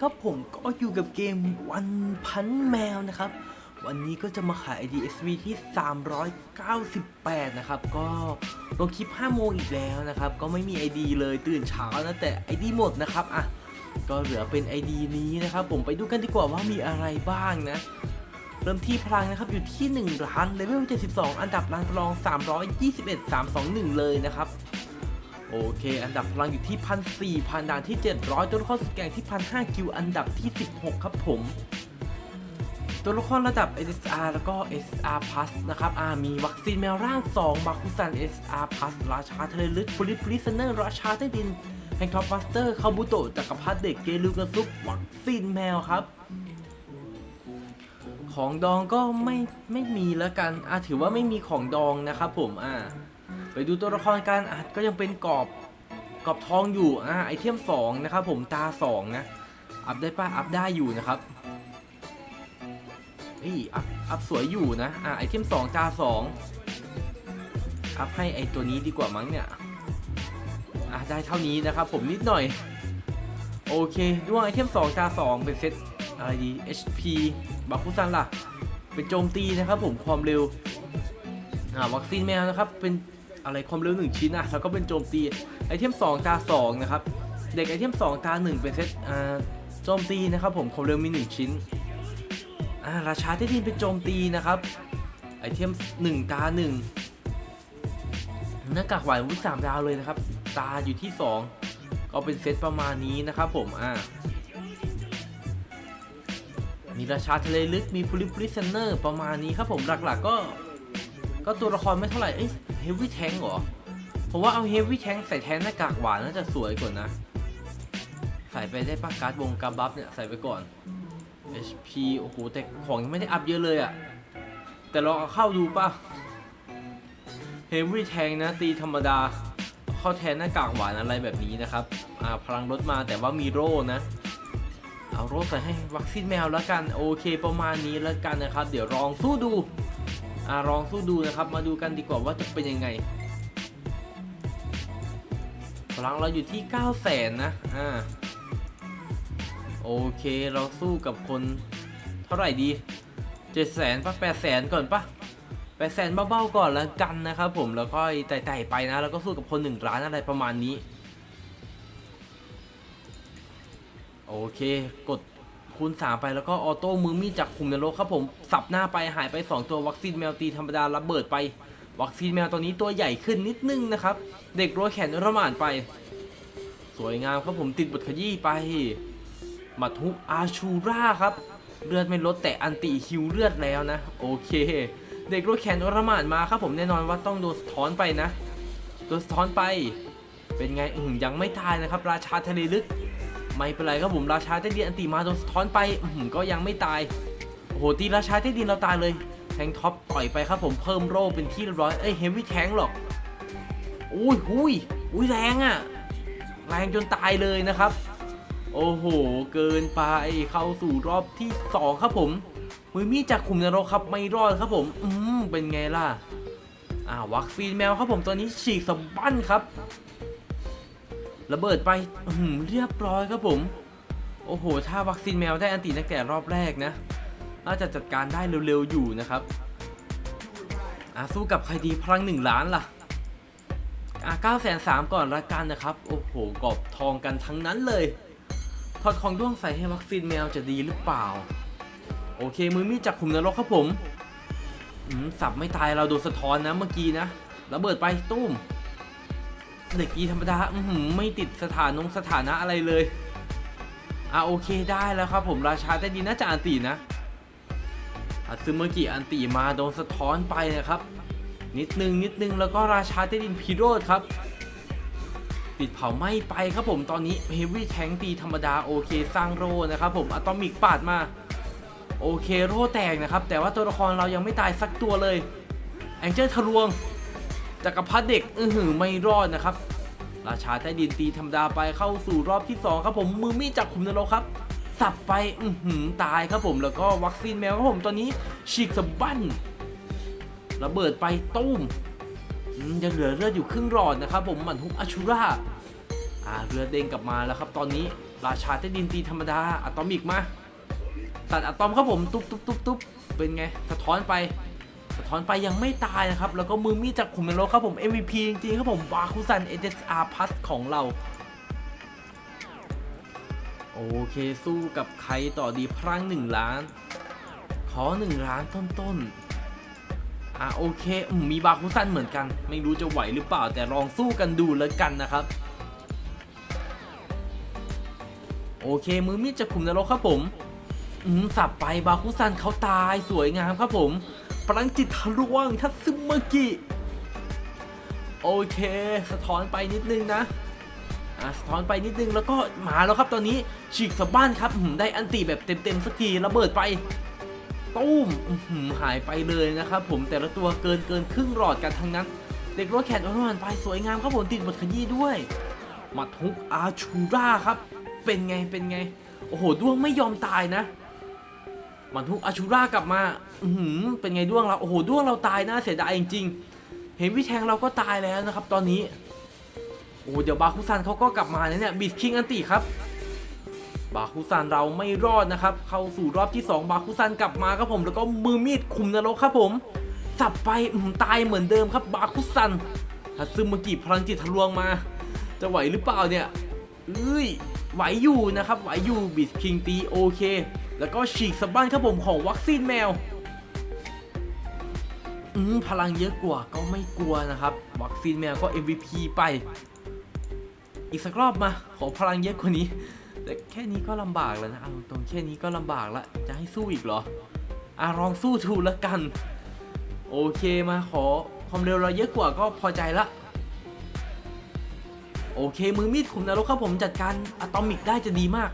ครับผมก็อยู่กับเกมวันพันแมวนะครับ วันนี้ก็จะมาขาย DSV ที่ 398 นะครับ ก็ลงคลิป 5 โมงอีกแล้วนะครับ ก็ไม่มี ID เลยตื่นเช้านะแต่ ID หมดนะครับอะก็เหลือเป็น ID นี้นะครับ ผมไปดูกันดีกว่าว่ามีอะไรบ้างนะ เริ่มที่พลังนะครับอยู่ที่ 1 ล้านเลเวล72 อันดับล้านรอง 321 321 เลยนะครับ โอเค อันดับพลังอยู่ที่พันสี่พันด่านที่ 700 ตัวละครสุดแก่งที่พันห้าคิวอันดับที่ 16 ครับผม ตัวละครระดับ SSR แล้วก็ SSR Plus นะครับอ่ามีวัคซีนแมวร่าง2บาคุซัน SSR Plus ราชาทะเลลึก p ลิปลิสเนอร์ราชาใต้ดินแห่งท็อปบัสเตอร์คาบุโตะจักรพรรดิเด็กเกลูกระซุปวัคซีนแมวครับ ของดองก็ไม่ไม่มีแล้วกันอ่าถือว่าไม่มีของดองนะครับผมอ่า ไปดูตัวละครกันอะก็ยังเป็นกรอบกรอบทองอยู่อ่าไอเทม2นะครับผมตา 2 นะ อัพได้ป่ะอัพได้อยู่นะครับเอ้ยอัพอัพสวยอยู่นะอ่าไอเทม 2 ตา 2 อัพให้ไอตัวนี้ดีกว่ามั้งเนี่ยอะได้เท่านี้นะครับผมนิดหน่อย โอเคด้วยไอเทม 2 ตา 2 เป็นเซตอะไรดี HP บาคุซันล่ะ เป็นโจมตีนะครับผมความเร็วอ่าวัคซีนแมวนะครับเป็น อะไรความเร็ว1ชิ้นนะแล้วก็เป็นโจมตีไอเทม2ตา2นะครับเด็กไอเทม2ตา1เป็นเซตอ่าโจมตีนะครับผมความเร็วมี 1 ชิ้นอ่าราชาที่ดินเป็นโจมตีนะครับไอเทม1ตา1หน้ากากหวานวุ้นสามดาวเลยนะครับ ตาอยู่ที่ 2 ก็เป็นเซตประมาณนี้นะครับผมอ่ามีราชาทะเลลึกมีพลิปลิสเนอร์ประมาณนี้ครับผมหลักๆกก็ ก็ตัวละครไม่เท่าไหร่ เอ้ยเฮฟวี่แทงเหรอ ผมว่าเอาเฮฟวี่แทงใส่แทนหน้ากากหวานน่าจะสวยกว่านะ ใส่ไปได้ปะการ์ดวงการบัฟเนี่ย ใส่ไปก่อน HP โอ้โหแต่ของยังไม่ได้อัพเยอะเลยอะแต่ลองเอาเข้าดูปะเฮฟวี่แทงนะ ตีธรรมดา เข้าแทนหน้ากากหวานอะไรแบบนี้นะครับอ่าพลังลดมาแต่ว่ามีโร่นะเอาโร่ใส่ให้วัคซีนแมวแล้วกัน โอเคประมาณนี้แล้วกันนะครับ เดี๋ยวลองสู้ดู อ่าลองสู้ดูนะครับ มาดูกันดีกว่าว่าจะเป็นยังไง พลังเราอยู่ที่ 9 0 0แสนนะ อ่า โอเค เราสู้กับคนเท่าไหร่ดี 7 0 0แสนปะ8 0 0แสนก่อนปะ8 0 0แสนเบาๆก่อนแล้วกันนะครับผม แล้วก็ไต่ๆไปนะ แล้วก็สู้กับคน1ล้านอะไรประมาณนี้ โอเค กด คูณ3ไปแล้วก็ออโต้มือมีดจากคุมนรกครับผม สับหน้าไปหายไป 2 ตัววัคซีนแมวตีธรรมดาระเบิดไป วัคซีนแมวตัวนี้ตัวใหญ่ขึ้นนิดนึงนะครับ เด็กรัวแขนระหม่านไป สวยงามครับผมติดบทขยี้ไปหมัดฮุกอาชูราครับ เลือดไม่ลดแต่อันติฮิวเลือดแล้วนะ โอเค เด็กรัวแขนระหม่านมาครับผมแน่นอนว่าต้องโดนสะท้อนไปนะโดนสะท้อนไป เป็นไงอืยังไม่ตายนะครับ ราชาทะเลลึก ไม่เป็นไรครับผมราชาใต้ดินอันติมาโดนสะท้อนไปก็ยังไม่ตายโอ้โหตีราชาใต้ดินเราตายเลยแทงท็อปต่อยไปครับผมเพิ่มโร่เป็นที่เรียบร้อยเอ้ยเฮฟวี่แทงหรอกอุ้ยอุ้ยอุ้ยแรงอะ่ะแรงจนตายเลยนะครับ โอ้โห เกินไปเข้าสู่รอบที่ 2 ครับผม มือมีจากขุมนรกครับไม่รอดครับผม อืมเป็นไงล่ะอ่าวัคซีนแมวครับผมตอนนี้ฉีกสะบั้นครับ ระเบิดไปเรียบร้อยครับผม โอ้โห ถ้าวัคซีนแมวได้อันติตั้งแต่รอบแรกนะน่าจะจัดการได้เร็วๆอยู่นะครับอะสู้กับใครดีพลังหนึ่งล้านล่ะอะเก้าแสนสามก่อนละกันนะครับ โอ้โหกรอบทองกันทั้งนั้นเลยถอดของด้วงใส่ให้วัคซีนแมวจะดีหรือเปล่า โอเค มือมีดจากขุมนรกครับผมอืมสับไม่ตายเราโดนสะท้อนนะเมื่อกี้นะระเบิดไปตุ้ม เด็กกีธรรมดาอือหือไม่ติดสถานงสถานะอะไรเลยอะโอเคได้แล้วครับผมราชาใต้ดินน่าจะอันตีนะอัซึเมื่อกี้อันตีมาโดนสะท้อนไปนะครับ นิดนึงนิดนึงแล้วก็ราชาใต้ดินพีโรดครับ ปิดเผาไหม้ไปครับผมตอนนี้เฮฟวี่แทงตีธรรมดาโอเคสร้างโร่นะครับผมอะตอมิกปาดมาโอเคโร่แตกนะครับ แต่ว่าตัวละครเรายังไม่ตายสักตัวเลยแองเจิลทะลวง จักรพรรดิเด็กอือหือไม่รอดนะครับราชาใต้ดินตีธรรมดาไปเข้าสู่รอบที่ 2 ครับผมมือมีดจากขุมนรกครับ สับไปอือหือตายครับผมแล้วก็วัคซีนแมวครับผมตอนนี้ฉีกสะบั้นระเบิดไปตุ้มยังเหลือเลือดอยู่ครึ่งหลอดนะครับผมหมันฮุกอาชูราอ่าเรือเด้งกลับมาแล้วครับ ตอนนี้ราชาใต้ดินตีธรรมดาอะตอมิกมาตัดอะตอมครับผมตุ๊บตุ๊บตุ๊บตุ๊บเป็นไงสะท้อนไป อนไปยังไม่ตายนะครับ แล้วก็มือมีดจากขุมนรกครับผม MVP จริงๆครับผมบาคุซัน SSR Plus ของเรา โอเคสู้กับใครต่อดีพลังหนึ่งล้าน ขอหนึ่งล้านต้นๆ อะโอเคอมมีบาคุซันเหมือนกัน ไม่รู้จะไหวหรือเปล่าแต่ลองสู้กันดูแล้วกันนะครับโอเค มือมีดจากขุมนรกครับผม อืมสับไปบาคุซันเขาตายสวยงามครับผม พลังจิตทะลวงทัตซึมากิ โอเค สะท้อนไปนิดนึงนะอะสะท้อนไปนิดนึงแล้วก็มาแล้วครับตอนนี้ฉีกสะบ้านครับหือได้อันติแบบเต็มๆสักทีระเบิดไปตุ้มหือหายไปเลยนะครับผมแต่ละตัวเกินเกินครึ่งหลอดกันทั้งนั้น เด็กรถแข่งอนุมันไปสวยงามครับผมติดบทขยี้ด้วยมัดฮุกอาชูราครับ เป็นไงเป็นไง โอ้โหด้วงไม่ยอมตายนะ มัดฮุกอาชูรากลับมา อือหือเป็นไงด้วงเราโอ้โหด้วงเราตายนะเสียดายจริงๆ เห็นวิแทงเราก็ตายแล้วนะครับ ตอนนี้ โอ้เดี๋ยวบาคุซันเขาก็กลับมาเนี่ยบิดคิงอันติครับ บาคุซันเราไม่รอดนะครับ เข้าสู่รอบที่ 2 บาคุซันกลับมาครับผม แล้วก็มือมีดคุมนรกครับผม สับไปอือหือตายเหมือนเดิมครับ บาคุซันฮัตซึมกิพลังจิตทะลวงมา จะไหวหรือเปล่าเนี่ยเอ้ยไหวอยู่นะครับ ไหวอยู่บิดคิงตีโอเค แล้วก็ฉีกสะบั้นครับผมของวัคซีนแมว อืมพลังเยอะกว่าก็ไม่กลัวนะครับ วัคซีนแมวก็ MVP ไป อีกสักรอบมา ขอพลังเยอะกว่านี้ แต่แค่นี้ก็ลำบากแล้วนะเอาตรงแค่นี้ก็ลำบากละ จะให้สู้อีกเหรออะลองสู้ทูแล้วกัน โอเคมาขอความเร็วเราเยอะกว่าก็พอใจละโอเค มือมีดขุมนรกครับผมจัดการอะตอมิกได้จะดีมาก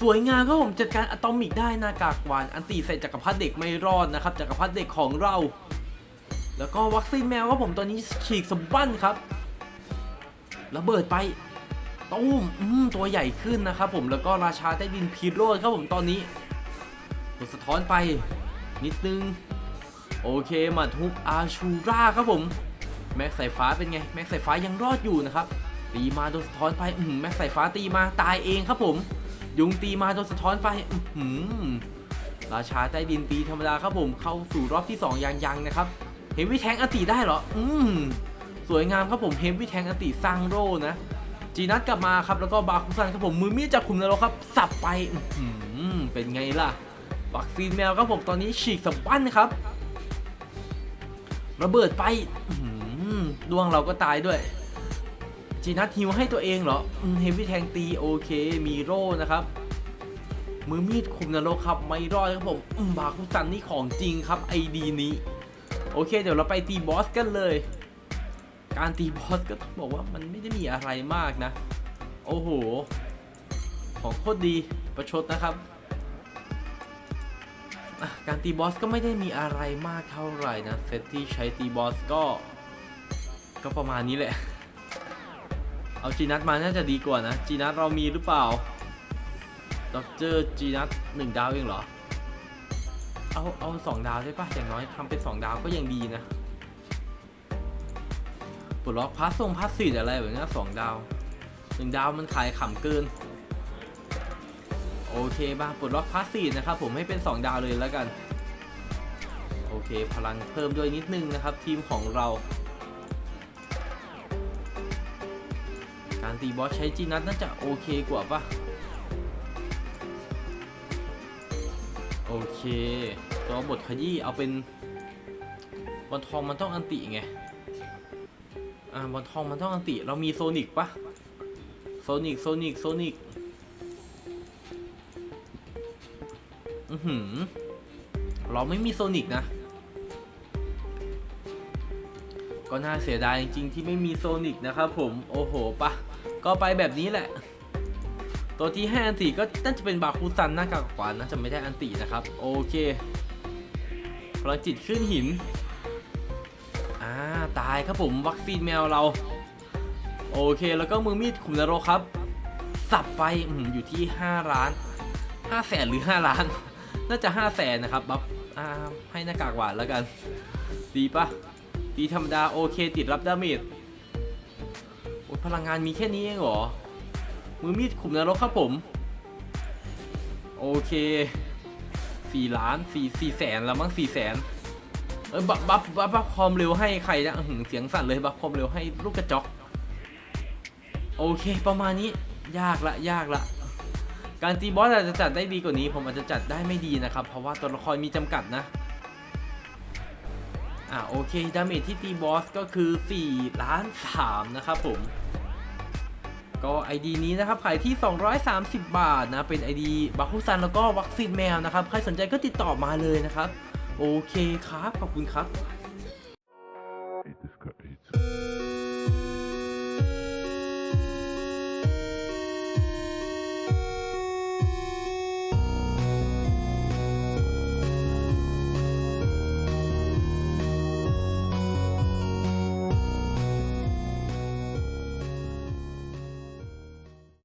สวยงามครับผมจัดการอะตอมิกได้หนากากหวาน อันตีใส่จักรพรรดิเด็กไม่รอดนะครับจักรพรรดิเด็กของเรา แล้วก็วัคซีนแมวครับผมตอนนี้ฉีกสมบั้นครับระเบิดไปตุ้มอืมตัวใหญ่ขึ้นนะครับผมแล้วก็ราชาใต้ดินพีโรดครับผมตอนนี้กดสะท้อนไป นิดนึง โอเคมาทุบอาชูราครับผม แม็กสายฟ้าเป็นไง แม็กสายฟ้ายังรอดอยู่นะครับตีมาโดนสะท้อนไปอืมแม็กสายฟ้าตีมาตายเองครับผม ยุงตีมาโดนสะท้อนไปอือหือราชาใต้ดินตีธรรมดาครับผมเข้าสู่รอบที่สองยังยังนะครับเฮฟวี่แทงอติได้เหรอ อืมสวยงามครับผมเฮฟวี่แทงอติสร้างโร่นะจีนัทกลับมาครับแล้วก็บาคุซันครับผมมือมีดจากขุมนรกครับ สับไปอื้อหือเป็นไงล่ะวัคซีนแมวครับผมตอนนี้ฉีกสะบั้นครับ ระเบิดไปดวงเราก็ตายด้วย จีนัทฮิวให้ตัวเองเหรอเฮฟวี่แทงตีโอเค มีโร่นะครับ มือมีดคุมนรกครับ ไม่รอดครับผมอืมบาคุซันนี่ของจริงครับไอดีนี้ โอเค เดี๋ยวเราไปตีบอสกันเลย การตีบอสก็ต้องบอกว่ามันไม่ได้มีอะไรมากนะ โอ้โห ของโคตรดีประชดนะครับ การตีบอสก็ไม่ได้มีอะไรมากเท่าไหร่นะ เซตที่ใช้ตีบอสก็ ก็ประมาณนี้แหละ เอาจีนัทมาน่าจะดีกว่านะ จีนัทเรามีหรือเปล่าด็อกเตอร์จีนัทหนึ่งดาวเองเหรอ เอาเอาสองดาวได้ปะอย่างน้อยทำเป็นสองดาวก็ยังดีนะปลดล็อกพาสทรงพาสซีดอะไรแบบนี้สองดาวหนึ่งดาวมันขายขำเกิน โอเคบ้างปลดล็อกพาสซีดนะครับผมให้เป็น2ดาวเลยแล้วกัน โอเค พลังเพิ่มด้วยนิดนึงนะครับ ทีมของเรา การตีบอสใช้จีนัทน่าจะโอเคกว่าปะโอเคตัวบทขยี้เอาเป็นบอลทองมันต้องอันติไง อ่าบอลทองมันต้องอันติ เรามีโซนิกปะโซนิกโซนิกโซนิกอือหือ เราไม่มีโซนิกนะ ก็น่าเสียดายจริงๆที่ไม่มีโซนิกนะครับผม โอ้โหปะ ก็ไปแบบนี้แหละ ตัวที่ให้อันติก็น่าจะเป็นบาคูซันหน้ากากขวานน่าจะไม่ได้อันตินะครับ โอเคพลังจิตขึ้นหิน อ่า ตายครับผมวัคซีนแมวเรา โอเคแล้วก็มือมีดขุมนรกครับ สับไปออยู่ที่ 5 ล้าน5แสนหรือ 5 ล้าน น่าจะ 5 แสนนะครับบัฟอ่าให้หน้ากากหวานแล้วกัน ดีปะดีธรรมดา โอเค ติดรับดาเมจ พลังงานมีแค่นี้เองเหรอ มือมีดขุมนรกครับผม โอเคสี่ล้านสี่สี่แสนแล้วมั้งสี่แสนเอ้ยบัฟบัฟบัฟบัฟความเร็วให้ใครนะอื้อหือเสียงสั่นเลยบัฟความเร็วให้ลูกกระจอก โอเคประมาณนี้ยากละยากละ การตีบอสอาจจะจัดได้ดีกว่านี้ ผมอาจจะจัดได้ไม่ดีนะครับ เพราะว่าตัวละครมีจำกัดนะอ่าโอเคดาเมจที่ตีบอสก็คือ 4 ล้าน 3 นะครับผม ก็ ID นี้นะครับขายที่ 230 บาทนะเป็น ID บัคคุซันแล้วก็วัคซีนแมวนะครับ ใครสนใจก็ติดต่อมาเลยนะครับ โอเคครับ ขอบคุณครับ